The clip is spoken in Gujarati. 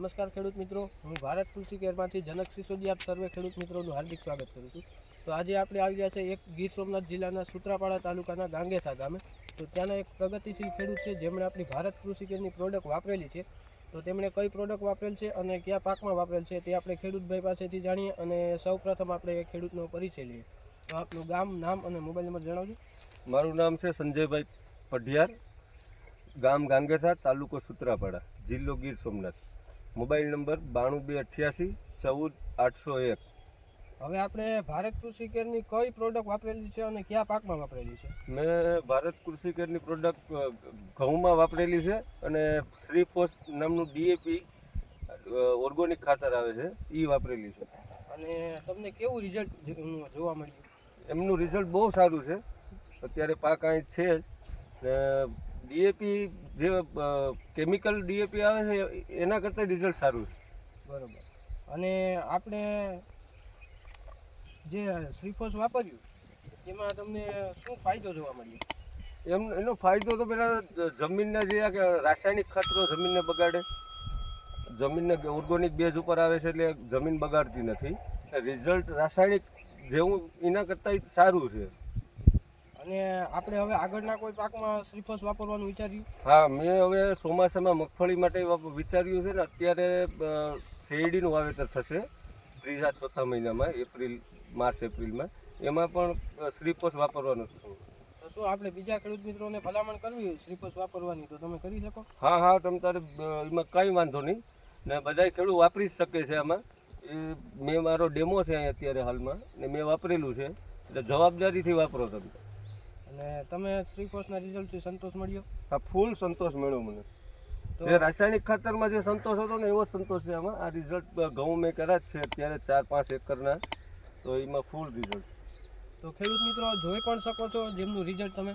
નમસ્કાર ખેડૂત મિત્રો. હું ભારત કૃષિ કેરમાંથી જનક સિસોદિયા આપ સર્વે ખેડૂત મિત્રોનું હાર્દિક સ્વાગત કરું છું. તો આજે આપણે આવી ગયા છે એક ગીર સોમનાથ જિલ્લાના સુત્રાપાડા તાલુકાના ગાંગેથા ગામે. તો ત્યાંના એક પ્રગતિશીલ ખેડૂત છે, જેમણે આપણી ભારત કૃષિ કેરની પ્રોડક્ટ વાપરેલી છે. તો તેમણે કઈ પ્રોડક્ટ વાપરેલ છે અને કયા પાકમાં વાપરેલ છે તે આપણે ખેડૂતભાઈ પાસેથી જાણીએ અને સૌપ્રથમ આપણે એ ખેડૂતનો પરિચય લઈએ. તો આપનું ગામ, નામ અને મોબાઈલ નંબર જણાવજો. મારું નામ છે સંજયભાઈ પઢિયાર. ગામ ગાંગેથા, તાલુકો સુત્રાપાડા, જિલ્લો ગીર સોમનાથ. મોબાઈલ નંબર બાણું બે અઠ્યાસી ચૌદ આઠસો એક. હવે આપણે ભારત કૃષિ કેરની કઈ પ્રોડક્ટ વાપરેલી છે અને કયા પાકમાં વાપરેલી છે? મેં ભારત કૃષિ કેરની પ્રોડક્ટ ઘઉંમાં વાપરેલી છે અને શ્રીફોસ નામનું ડીએપી ઓર્ગોનિક ખાતર આવે છે એ વાપરેલી છે. અને તમને કેવું રિઝલ્ટ જોવા મળ્યું? એમનું રિઝલ્ટ બહુ સારું છે. અત્યારે પાક અહીં છે જ ને ડીએપી જે કેમિકલ ડીએપી આવે છે એના કરતાં રિઝલ્ટ સારું છે. બરાબર. અને આપણે જે શ્રીફોસ વાપર્યું એમાં તમને શું ફાયદો જોવા મળ્યો? એમ એનો ફાયદો તો પેલા જમીનના જે રાસાયણિક ખતરો જમીનને બગાડે. જમીનને ઓર્ગોનિક બેઝ ઉપર આવે છે એટલે જમીન બગાડતી નથી. રિઝલ્ટ રાસાયણિક જેવું એના કરતાં સારું છે. અને આપણે હવે આગળના કોઈ પાકમાં શ્રીફોસ વાપરવાનું વિચાર્યું? હા મેં હવે ચોમાસામાં મગફળી માટે વિચાર્યું છે ને અત્યારે શેરડીનું વાવેતર થશે ત્રીજા ચોથા મહિનામાં એપ્રિલ માર્ચ એપ્રિલમાં. એમાં પણ અ, વાપરવાનું છું. તો શું આપણે બીજા ખેડૂત મિત્રોને ભલામણ કરવી હોય વાપરવાની તો તમે કરી શકો? હા હા તમ તારે એમાં કંઈ વાંધો નહીં. ને બધાય ખેડૂત વાપરી જ શકે છે આમાં. એ મેં મારો ડેમો છે અત્યારે હાલમાં ને મેં વાપરેલું છે. એટલે જવાબદારીથી વાપરો તમે. અને તમે શ્રી શ્રીફોસના રિઝલ્ટથી સંતોષ મળ્યો? આ ફૂલ સંતોષ મળ્યો મને. તો જે રાસાયણિક ખાતરમાં જે સંતોષ હતો ને એવો સંતોષ છે આમાં. આ રિઝલ્ટ ઘઉં મેં કર્યા જ છે અત્યારે ચાર પાંચ એકરના. તો એમાં ફૂલ રિઝલ્ટ તો ખેડૂત મિત્રો જોઈ પણ શકો છો જેમનું રિઝલ્ટ તમે.